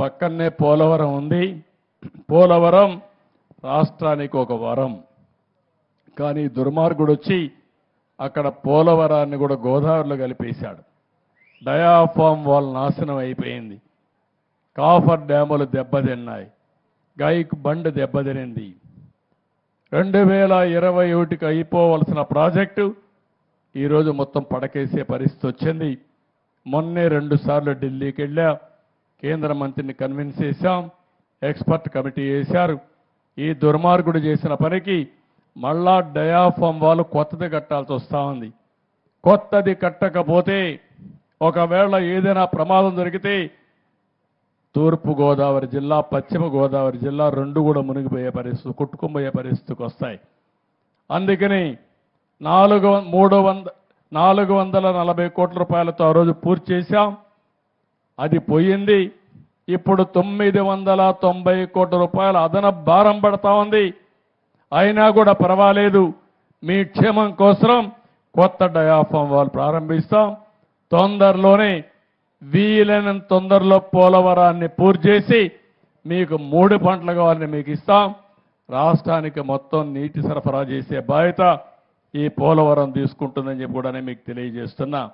పక్కనే పోలవరం ఉంది. పోలవరం రాష్ట్రానికి ఒక వరం. కానీ దుర్మార్గుడు వచ్చి అక్కడ పోలవరాన్ని కూడా గోదావరిలో కలిపేశాడు. డయాఫామ్ వాళ్ళ నాశనం అయిపోయింది. కాఫర్ డ్యాములు దెబ్బతిన్నాయి. గైక్ బండ్ దెబ్బతినింది. రెండు వేల ఇరవై ఒకటికి అయిపోవలసిన ప్రాజెక్టు ఈరోజు మొత్తం పడకేసే పరిస్థితి వచ్చింది. మొన్నే రెండుసార్లు ఢిల్లీకి వెళ్ళా. కేంద్ర మంత్రిని కన్విన్స్ చేశాం ఎక్స్పర్ట్ కమిటీ వేశారు ఈ దుర్మార్గుడు చేసిన పనికి మళ్ళా డయాఫామ్ వాళ్ళు కొత్తది కట్టాల్సి వస్తూ ఉంది. కొత్తది కట్టకపోతే ఒకవేళ ఏదైనా ప్రమాదం జరిగితే తూర్పు గోదావరి జిల్లా పశ్చిమ గోదావరి జిల్లా రెండు కూడా మునిగిపోయే పరిస్థితి కొట్టుకుపోయే పరిస్థితికి వస్తాయి. అందుకని నాలుగు వం- మూడు వంద నాలుగు వందల నలభై కోట్ల రూపాయలతో ఆ రోజు పూర్తి చేశాం. అది పోయింది. ఇప్పుడు తొమ్మిది వందల తొంభై కోట్ల రూపాయల అదన భారం పడతా ఉంది. అయినా కూడా పర్వాలేదు. మీ క్షేమం కోసం కొత్త డయాఫామ్ వాళ్ళు ప్రారంభిస్తాం. తొందరలోనే వీలైనంత తొందరలో పోలవరాన్ని పూర్తి చేసి మీకు మూడు పంటలు కావాలని మీకు ఇస్తాం. రాష్ట్రానికి మొత్తం నీటి సరఫరా చేసే బాధ్యత ఈ పోలవరం తీసుకుంటుందని చెప్పి కూడా మీకు తెలియజేస్తున్నా.